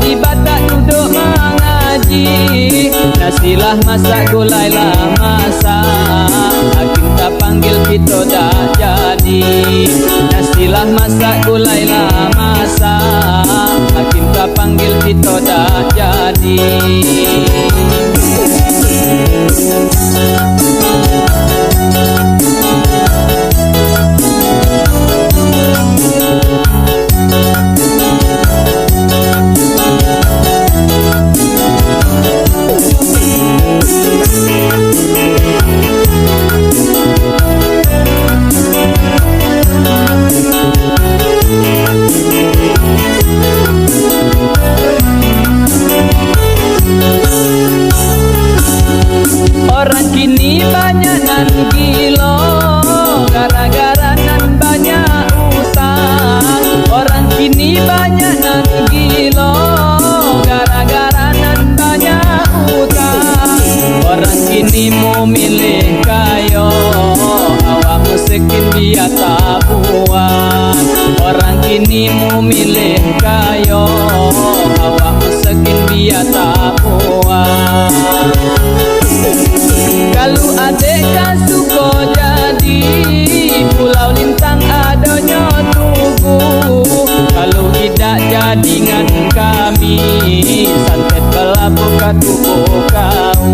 di batak duduk mengaji. Nasilah masak gulai lah masak. Hakim tak panggil kita dah jadi. Nasilah masak gulai lah masak. Hakim tak panggil kita dah jadi. dengan kami Santet telah tubuh kau.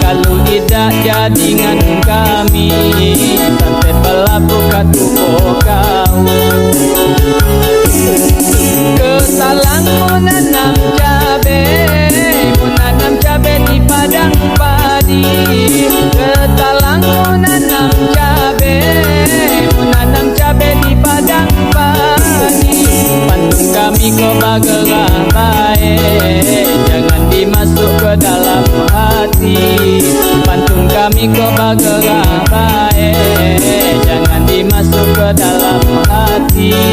Kalau tidak jadi dengan kami Santet telah buka tubuh kau. Kesalahanmu nanam jam You.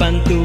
Pant